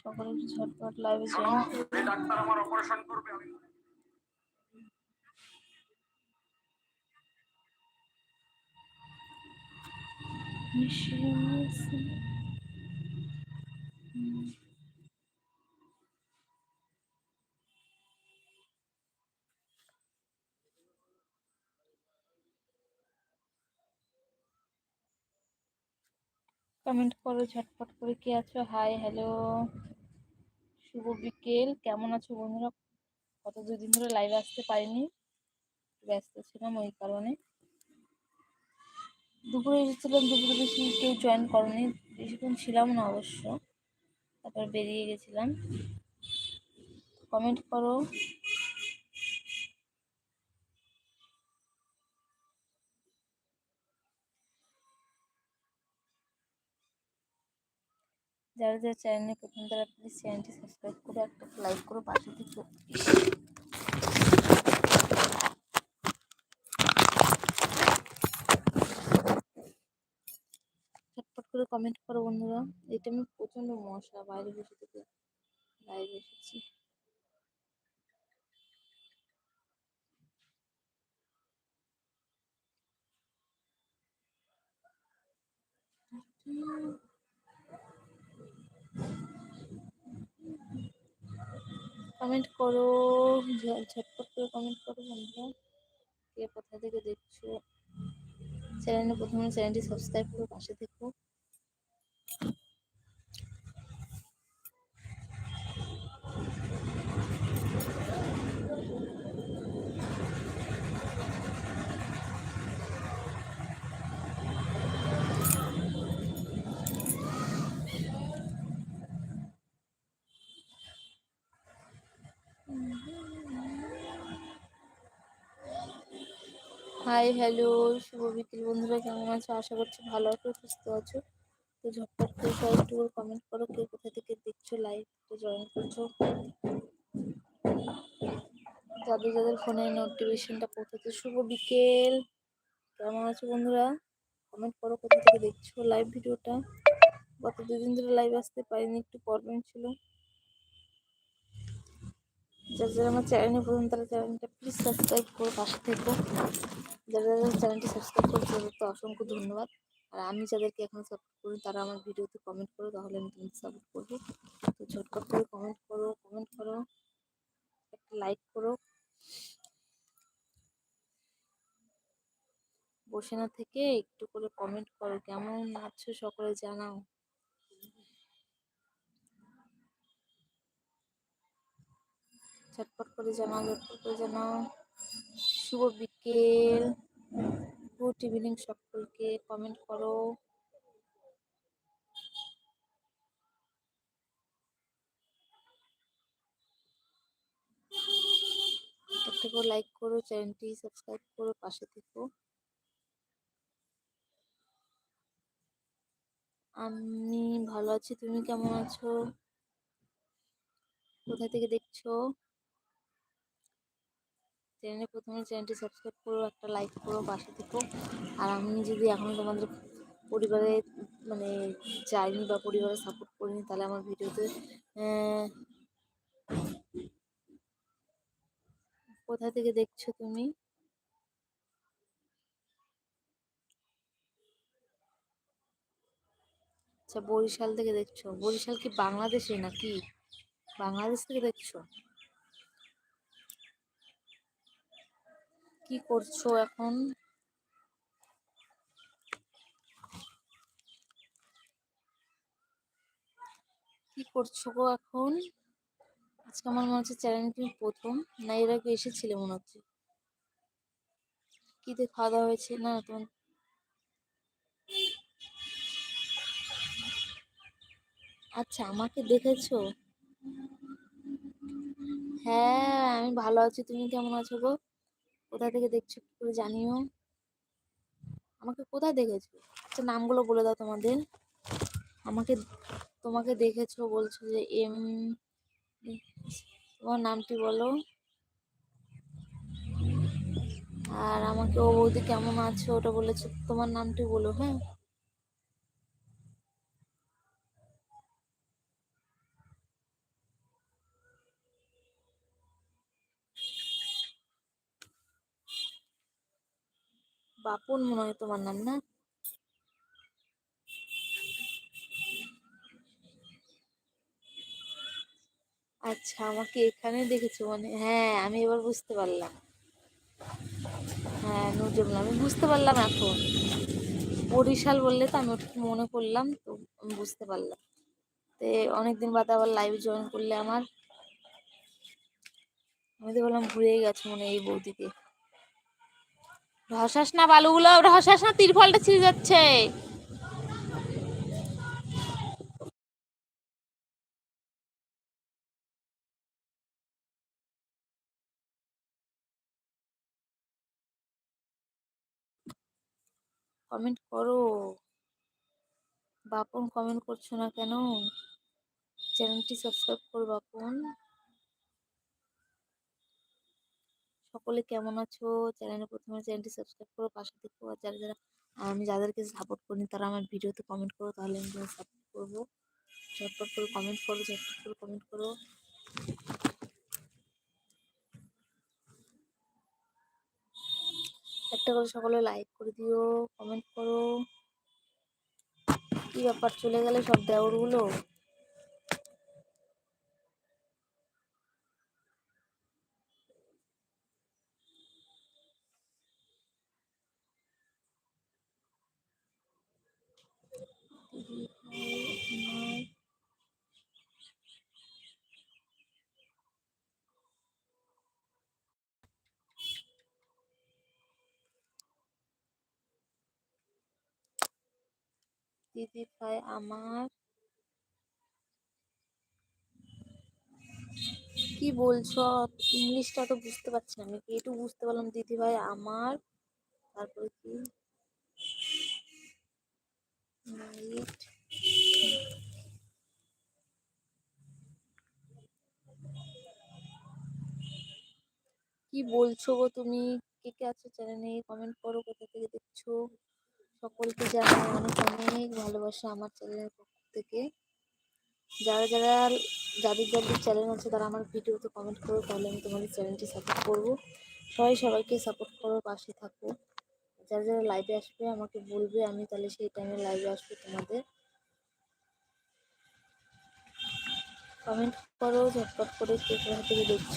সকলে ঝটপট লাইভে যান ডাক্তার আমার অপারেশন করবে আমি কমেন্ট করো, ঝটপট করে। কে আছো? হাই হ্যালো শুভ বিকেল। কেমন আছো বন্ধুরা? কত দুদিন ধরে লাইভে আসতে পারিনি। ব্যস্ত ছিলাম ওই কারণে। দুপুরে এসেছিলাম, দুপুরে বেশি কেউ জয়েন করনি। বেশিক্ষণ ছিলাম না অবশ্য। তারপর বেরিয়ে গেছিলাম। কমেন্ট করো। যারা যারা চ্যানেলে প্রথম তারা প্লিজ চ্যানেলটি সাবস্ক্রাইব করে একটা লাইক করে পাশে ঝটপট করে কমেন্ট করো বন্ধুরা। এটা আমি প্রচণ্ড মশা, বাইরে বসে থেকে লাইভে এসেছি। কমেন্ট করো ঝটপট করে কমেন্ট করো বন্ধুরা। কে কোথা থেকে দেখছ? চ্যানেলে প্রথমে চ্যানেলটি সাবস্ক্রাইব করো পাশে থেকো। হাই হ্যালো শুভ বিকেল বন্ধুরা, কেমন আছো? আশা করছি ভালো আছো, সুস্থ আছো। তো ঝটপট করে সবাই একটু কমেন্ট করো, কে কোথা থেকে দেখছ লাইভ তো জয়েন করছ। যাদের যাদের ফোনে নোটিফিকেশনটা পৌঁছাচ্ছে শুভ বিকেল। কেমন আছো বন্ধুরা? কমেন্ট করো কোথা থেকে দেখছ লাইভ ভিডিওটা। গত দুদিন ধরে লাইভ আসতে পারিনি, একটু প্রবলেম ছিল। যারা যারা আমার চ্যানেলে প্রথম তারা চ্যানেলটা প্লিজ সাবস্ক্রাইব করো পাশে থেকো। যারা যারা চ্যানেলটি সাবস্ক্রাইব করে তাদের তো অসংখ্য ধন্যবাদ। আর আমি যাদেরকে এখন সাপোর্ট করি তারা আমার ভিডিওতে কমেন্ট করো, তাহলে আমি তোমাদের সাপোর্ট করব। তো ঝটপট করে কমেন্ট করো কমেন্ট করো, একটা লাইক করো। বসে না থেকে একটু করে কমেন্ট করো, কেমন আছো সকলে জানাও। ঝটপট করে জানাও, ঝটপট করে জানাও। শুভ বিকেল। গুড ইভিনিং সকলকে, কমেন্ট করো। করে লাইক করো, চ্যানেলটি সাবস্ক্রাইব করো, পাশে থেকো। আমি ভালো আছি, তুমি কেমন আছো? কোথা থেকে দেখছ? চ্যানেলে প্রথমে চ্যানেলটি সাবস্ক্রাইব করো, একটা লাইক করো, পাশে থেকো। আর আমি যদি এখনও তোমাদের পরিবারে মানে যাইনি বা পরিবারে সাপোর্ট করিনি, তাহলে আমার ভিডিওতে কোথা থেকে দেখছ তুমি? আচ্ছা বরিশাল থেকে দেখছ। বরিশাল কি বাংলাদেশে নাকি? বাংলাদেশ থেকে দেখছ? কি করছ এখন? কি করছ গো এখন? আজকে আমার মনে হচ্ছে চ্যানেল তুমি প্রথম, না এর আগে এসেছিলে মনে হচ্ছে? কি দিয়ে খাওয়া দাওয়া হয়েছে? না, তোমার আচ্ছা আমাকে দেখেছ? হ্যাঁ আমি ভালো আছি। তুমি কেমন আছো গো? কোথা থেকে দেখছ কি করে জানিও? আমাকে কোথায় দেখেছ? আচ্ছা নামগুলো বলে দাও তোমাদের। আমাকে, তোমাকে দেখেছ, বলছো যে এম, তোমার নামটি বলো। আর আমাকে ও বৌদি কেমন আছে? ওটা বলেছ, তোমার নামটি বলো হ্যাঁ? বাপন মনে হয় তোমার নাম, না? আচ্ছা আমাকে এখানে দেখেছ মানে? হ্যাঁ আমি এবার বুঝতে পারলাম। হ্যাঁ নুজুমুল আমি বুঝতে পারলাম এখন। বরিশাল বললে তো আমি ওটা মনে করলাম, তো আমি বুঝতে পারলাম। তো অনেকদিন বাদে আবার লাইভ জয়েন করলে আমার। আমি তো বললাম ভুলেই গেছে মনে এই বৌদিকে। ধসাস না বালুগুলো? ধসাস না তিরফলটা ছিঁড়ে যাচ্ছে। কমেন্ট করো। বাপন কমেন্ট করছ না কেন? চ্যানেলটি সাবস্ক্রাইব করো, বাপন। সকলে কেমন আছো? চ্যানেলে প্রথমে চ্যানেলটি সাবস্ক্রাইব করো, পাশে দেখো। আর যারা যারা আমি যাদেরকে সাপোর্ট করি তারা আমার ভিডিওতে কমেন্ট করো, তাহলে আমি সাপোর্ট করব। ঝটপট করে কমেন্ট করো, ঝটপট করে কমেন্ট করো। একটা করে সকলে লাইক করে দিও কমেন্ট করো। কি ব্যাপার? চলে গেলে সব দেওরগুলো? দিদি ভাই আমার। কি বলছো? ইংলিশটা তো বুঝতে পারছি না। আমি একটু বুঝতে পারলাম দিদি ভাই আমার? তারপরে কি? কি বলছো গো তুমি? কে কে আছো চ্যানেলে কমেন্ট করো, কোথা থেকে দেখছ? সকলকে জানাই অনেক অনেক ভালোবাসা আমার চ্যানেলের পক্ষ থেকে। যারা যারা যাদের যাদের চ্যানেল আছে, তারা আমার ভিডিওতে কমেন্ট করো, তাহলে আমি তোমাদের চ্যানেলটি সাপোর্ট করব। সবাই সবাইকে সাপোর্ট করো, পাশে থাকো। যারা যারা লাইভে আসবে, আমাকে বলবে, আমি তাহলে সেই টাইমে লাইভে আসব তোমাদের। কমেন্ট করো, ঝটপট করে কে থেকে দেখছ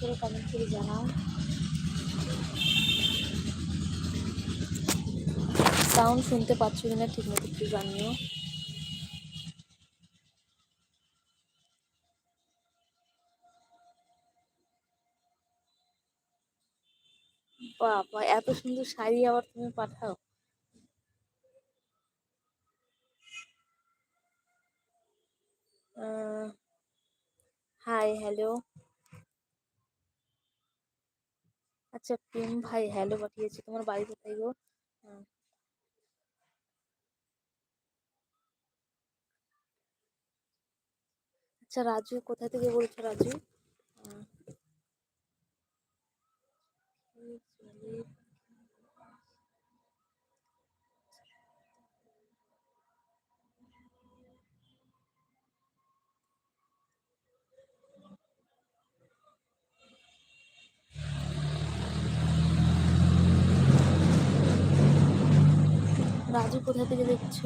করে কমেন্ট করে জানাও। সাউন্ড শুনতে পাচ্ছ কিনা ঠিক মতো একটু জানিও। বাবা, এত সুন্দর শাড়ি আবার তুমি পাঠাও। হাই হ্যালো আচ্ছা প্রেম ভাই হ্যালো পাঠিয়েছি। তোমার বাড়ি কোথায় গো? আচ্ছা রাজু কোথা থেকে বলছো রাজু? রাজু কোথা থেকে দেখছ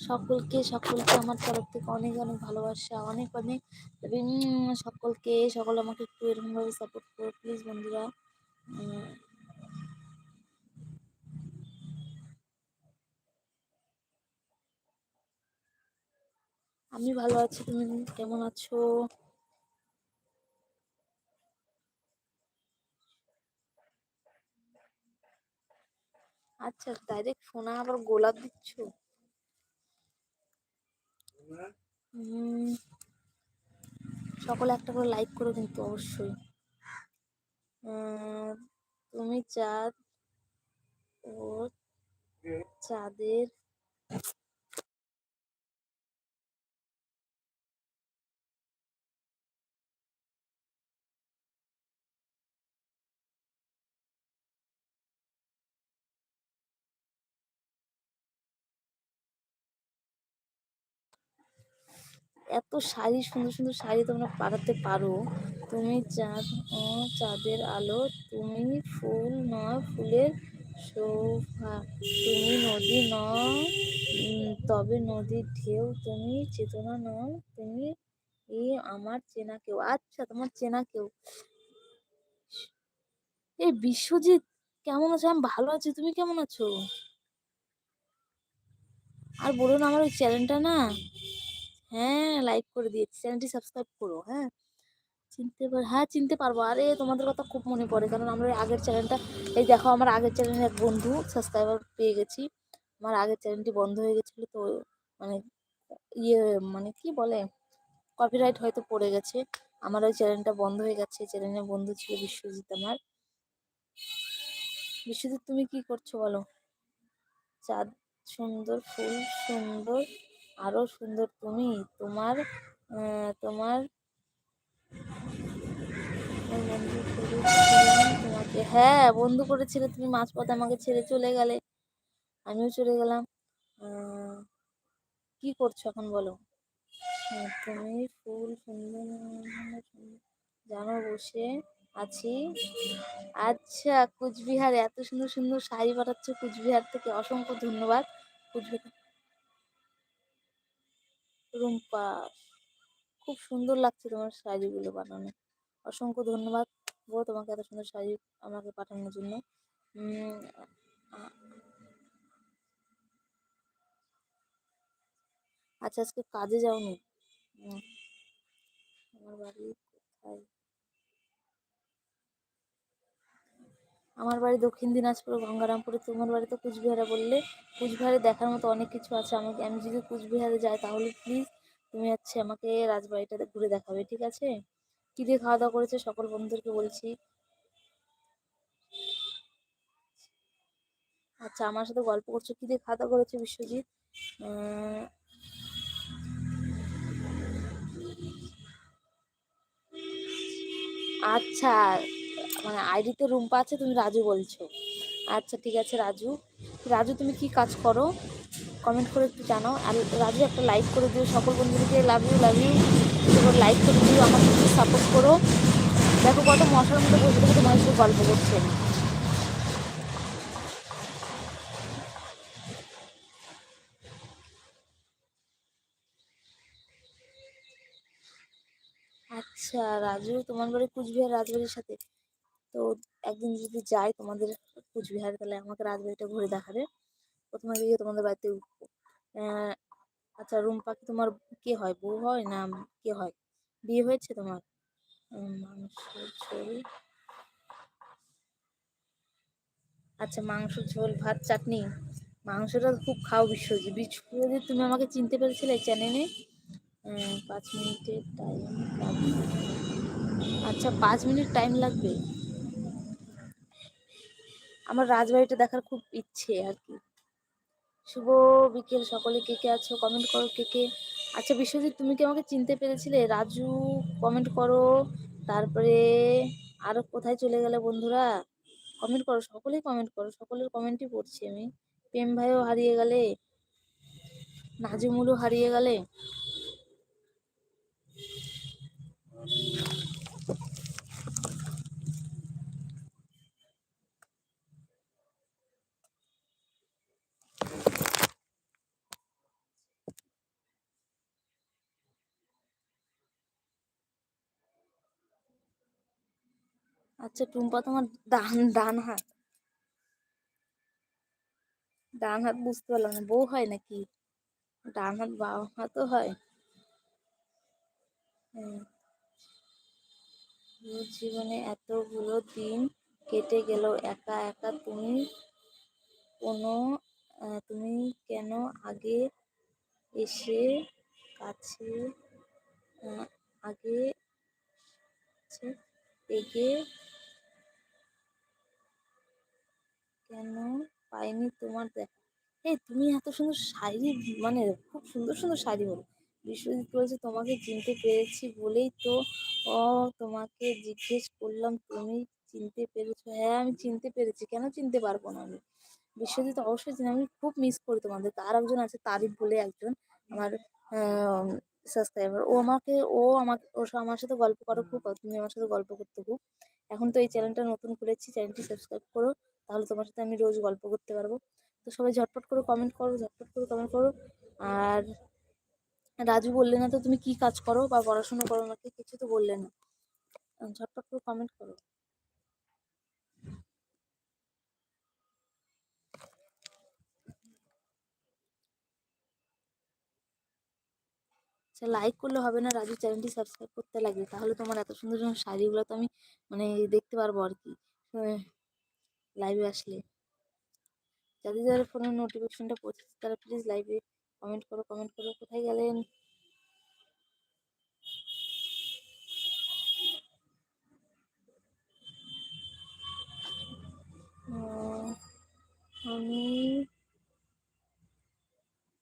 সকলকে সকলকে আমার তরফ থেকে অনেক অনেক ভালোবাসা, অনেক অনেক। সকলকে, সকল আমাকে একটু এরকমভাবে সাপোর্ট করো প্লিজ বন্ধুরা। আমি ভালো আছি, তুমি কেমন আছো? আচ্ছা ডাইরেক্ট সোনা আবার গোলাপ দিচ্ছ? সকলে একটা করে লাইক করো কিন্তু অবশ্যই। তুমি চাঁদ ও চাঁদের এত শাড়ি, সুন্দর সুন্দর শাড়ি তোমরা পাঠাতে পারো। তুমি চাঁদ, ও চাঁদের আলো, তুমি ফুল নয় ফুলের শোভা। তুমি নদী নও তবে নদীর ঢেউ। তুমি চেতনা নও তুমি এই আমার চেনা কেউ। আচ্ছা তোমার চেনা কেউ। এই বিশ্বজিৎ, কেমন আছো? আমি ভালো আছি। তুমি কেমন আছো? আর বলুন আমার ওই চ্যানেলটা না হ্যাঁ লাইক করে দিয়েছি। চ্যানেলটি সাবস্ক্রাইব করো হ্যাঁ? চিনতে পার হ্যাঁ চিনতে পারব। আরে, তোমাদের কথা খুব মনে পড়ে। কারণ আমরা আগের চ্যানেলটা এই দেখো, আমার আগের চ্যানেলের এক বন্ধু সাবস্ক্রাইবার পেয়ে গেছি। আমার আগের চ্যানেলটি বন্ধ হয়ে গেছিল, তো মানে ইয়ে মানে কি বলে? কপিরাইট হয়তো পড়ে গেছে। আমার ওই চ্যানেলটা বন্ধ হয়ে গেছে। চ্যানেলের বন্ধু ছিল বিশ্বজিৎ আমার। বিশ্বজিৎ, তুমি কি করছ বলো? চাঁদ সুন্দর, ফুল সুন্দর। আরও সুন্দর তুমি তোমার তোমার তোমাকে হ্যাঁ বন্ধু করেছিলে তুমি মাঝপথে আমাকে ছেড়ে চলে গেলে। আমিও চলে গেলাম। কি করছ এখন বলো? হ্যাঁ, তুমি ফুল সুন্দর জানো বসে আছি। আচ্ছা কুচবিহারে এত সুন্দর সুন্দর শাড়ি পাঠাচ্ছ কুচবিহার থেকে অসংখ্য ধন্যবাদ। কুচবিহার রুম্পা, খুব সুন্দর লাগছে তোমার শাড়িগুলো বানানো। অসংখ্য ধন্যবাদ গো তোমাকে এত সুন্দর শাড়ি আমাকে পাঠানোর জন্য। আচ্ছা আজকে কাজে যাওনি? আমার বাড়ি কোথায়? আমার বাড়ি দক্ষিণ দিনাজপুর, গঙ্গারামপুরে, তোমার বাড়ি তো কুচবিহারে বললে কুচবিহারে দেখার মতো অনেক কিছু আছে। আমাকে, আমি যদি কুচবিহারে যাই তাহলে প্লিজ তুমি হচ্ছে আমাকে রাজবাড়িটা ঘুরে দেখাবে, ঠিক আছে? কী দিয়ে খাওয়া দাওয়া করেছে সকল বন্ধুদেরকে বলছি। আচ্ছা আমার সাথে গল্প করছ, কী দিয়ে খাওয়া দাওয়া করেছে বিশ্বজিৎ? আচ্ছা। মানে আইডিতে রুম্পা আছে, তুমি রাজু বলছো। আচ্ছা ঠিক আছে, রাজু। রাজু, তুমি কি কাজ করো? কমেন্ট করে একটু জানাও। আর রাজু, একটা লাইক করে দিও। সকল বন্ধুদেরকে love you love you like করে দিও আমাকে একটু সাপোর্ট করো। দেখো, কত মশার মধ্যে বসে থেকে তোমার সাথে গল্প করছে। আচ্ছা রাজু, তোমার বাড়ি কুচবিহার রাজবাড়ির সাথে? তো একদিন যদি যাই তোমাদের কুচবিহারে তাহলে আমাকে রাজবাড়িটা ঘুরে দেখাবে। প্রথমে গিয়ে তোমাদের বাড়িতে উঠবো। আচ্ছা রুম্পা কি তোমার কে হয়? বউ হয় না কে হয়? বিয়ে হয়েছে তোমার? উম, মাংস ঝোল। আচ্ছা মাংস ঝোল ভাত চাটনি। মাংসটা খুব খাও বিশ্বজিৎ। বিশ্বজিৎ তুমি আমাকে চিনতে পেরেছিলে চ্যানেলে পাঁচ মিনিটের টাইম আচ্ছা পাঁচ মিনিট টাইম লাগবে? আমার রাজবাড়িটা দেখার খুব ইচ্ছে আর কি শুভ বিকেল সকলে, কে কে আছো? কমেন্ট করো কে কে। আচ্ছা বিশ্বজিৎ, তুমি কি আমাকে চিনতে পেরেছিলে? রাজু কমেন্ট করো। তারপরে আরও কোথায় চলে গেলে বন্ধুরা? কমেন্ট করো, সকলেই কমেন্ট করো। সকলের কমেন্টই পড়ছি আমি। প্রেম ভাইও হারিয়ে গেলে, নাজিমুলও হারিয়ে গেলে। আচ্ছা টুম্পা তোমার ডান ডান হাত। ডান হাত বুঝতে পারলাম না, বউ হয় নাকি? ডান হাত বাম হাতও হয়? হ্যাঁ। জীবনে এতগুলো দিন কেটে গেল, একা একা তুমি কোনো তুমি কেন আগে এসে কাছে আগে কাছে কেন পাইনি তোমার দেখা? এই তুমি এত সুন্দর শাড়ি মানে খুব সুন্দর সুন্দর শাড়ি বলো। বিশ্বজিৎ বলছে, তোমাকে চিনতে পেরেছি বলেই তো, ও তোমাকে জিজ্ঞেস করলাম, তুমি চিনতে পেরেছ? হ্যাঁ আমি চিনতে পেরেছি। কেন চিনতে পারব না আমি? বিশ্বজিৎ অবশ্যই চিনি, আমি খুব মিস করি তোমাদের। আর একজন আছে, তারিফ বলে একজন, আমার সাবস্ক্রাইবার ও আমাকে ও আমাকে, ও আমার সাথে গল্প করো খুব, তুমি আমার সাথে গল্প করতে খুব। এখন তো এই চ্যানেলটা নতুন খুলেছি চ্যানেলটি সাবস্ক্রাইব করো। তাহলে তোমার সাথে আমি রোজ গল্প করতে পারব। তো সবাই ঝটপট করে কমেন্ট করো, ঝটপট করে কমেন্ট করো। আর রাজু বললে না তো তুমি কি কাজ করো বা পড়াশোনা করো নাকি কিছু তো বললে না। ঝটপট করে কমেন্ট করো। আচ্ছা লাইক করলে হবে না রাজু চ্যানেলটি সাবস্ক্রাইব করতে লাগবে তাহলে তোমার এত সুন্দর সুন্দর শাড়িগুলো তো আমি মানে দেখতে পারব আর কি। লাইভে আসলে। যাদের যাদের ফোনের নোটিফিকেশনটা পৌঁছেছে তারা প্লিজ লাইভে কমেন্ট করো কমেন্ট করো, কোথায় গেলেন? আমি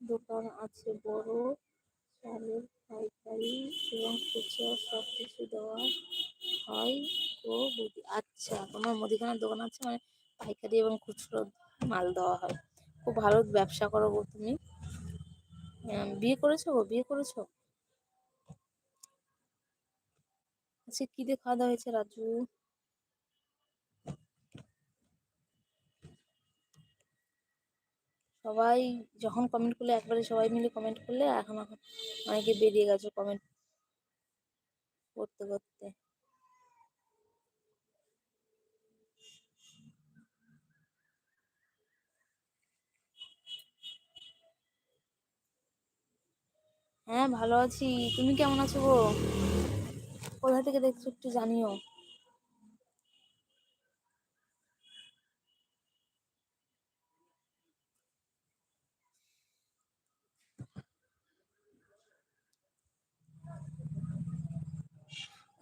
দোকান আছে বড়, চালের পাইকারি এবং খুচরা সব কিছু দেওয়া হয় ও আচ্ছা তোমার মুদিখানার দোকান আছে মানে পাইকারি এবং খুচরো মাল দেওয়া হয়। খুব ভালো ব্যবসা করো গো তুমি। বিয়ে করেছ গো? বিয়ে করেছ? আচ্ছা কি দিয়ে খাওয়া দাওয়া হয়েছে রাজু? সবাই যখন কমেন্ট করলে, একবারে সবাই মিলে কমেন্ট করলে, এখন এখন অনেকে বেরিয়ে গেছে কমেন্ট করতে করতে। হ্যাঁ ভালো আছি। তুমি কেমন আছো গো? কোথা থেকে দেখছ একটু জানিও।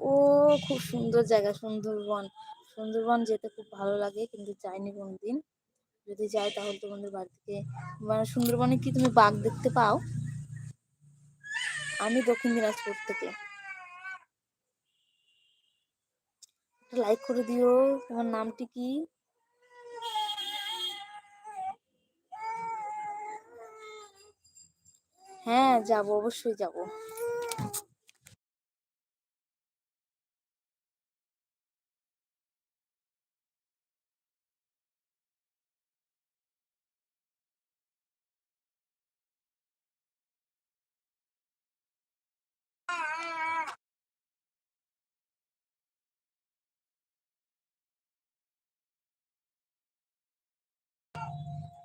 ও, খুব সুন্দর জায়গা, সুন্দরবন। সুন্দরবন যেতে খুব ভালো লাগে, কিন্তু যাইনি কোনোদিন। যদি যাই তাহলে তোমাদের বাড়ি থেকে মানে সুন্দরবনে কি তুমি বাঘ দেখতে পাও? আমি দক্ষিণ দিনাজপুর থেকে। লাইক করে দিও তোমার নামটি কি? হ্যাঁ যাব অবশ্যই যাব।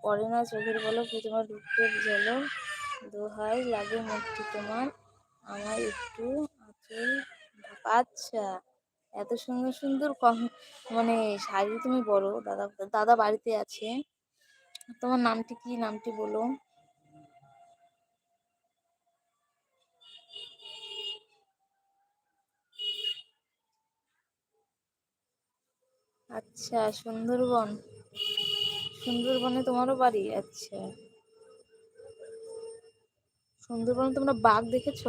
পরে না, চোখের বলো কি তোমার রূপের জলো দোহাই লাগে মুক্তি তোমার। আমার একটু আঁচল আচ্ছা এত সুন্দর সুন্দর কম মানে শাড়ি তুমি বলো, দাদা দাদা বাড়িতে আছে। তোমার নামটি কি, নামটি বলো। আচ্ছা সুন্দরবন। সুন্দরবনে তোমারও বাড়ি? আচ্ছা। সুন্দরবনে তোমরা বাঘ দেখেছ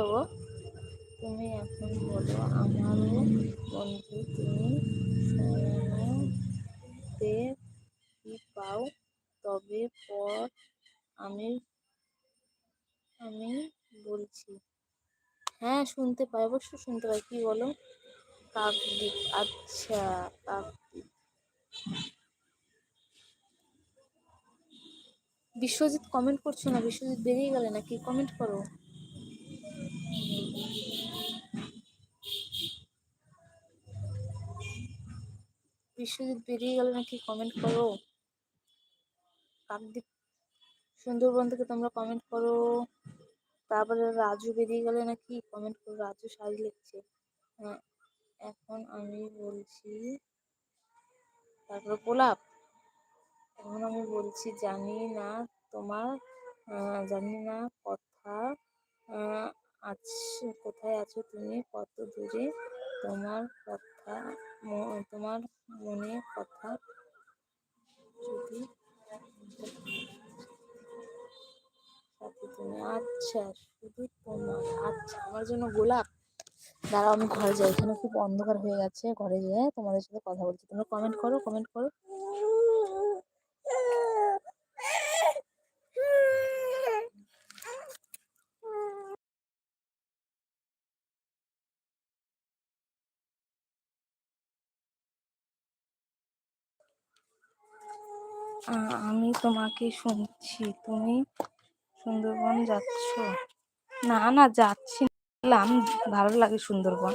তুমি এখন বলো, আমারও বন্ধু তুমি কি পাও? তবে পর আমি আমি বলছি। হ্যাঁ শুনতে পাই অবশ্যই শুনতে পাই। কি বলো? কাকদ্বীপ। আচ্ছা কাকদ্বীপ। বিশ্বজিৎ কমেন্ট করছ না? বিশ্বজিৎ বেরিয়ে গেলে নাকি? কমেন্ট করো। বিশ্বজিৎ বেরিয়ে গেলে নাকি কমেন্ট করো? কাকদ্বীপ সুন্দরবন থেকে তোমরা কমেন্ট করো। তারপরে রাজু বেরিয়ে গেলে নাকি কমেন্ট করো? রাজু শাড়ি লিখছে। হ্যাঁ এখন আমি বলছি, তারপরে গোলাপ। এখন আমি বলছি, জানি না তোমার জানি না কথা আছে, কোথায় আছো তুমি, কত দূরে তোমার কথা তোমার মনে কথা যদি তুমি আচ্ছা শুধু তোমার আচ্ছা আমার জন্য গোলাপ। দাঁড়াও, আমি ঘরে যাই। এখানে খুব অন্ধকার হয়ে গেছে, ঘরে যেয়ে তোমাদের সাথে কথা বলছি। তোমরা কমেন্ট করো কমেন্ট করো। আমি তোমাকে শুনছি। তুমি সুন্দরবন যাচ্ছ? না না যাচ্ছি ভালো লাগে সুন্দরবন।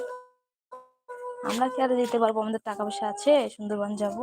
আমরা কি আর যেতে পারব? আমাদের টাকা পয়সা আছে, সুন্দরবন যাব।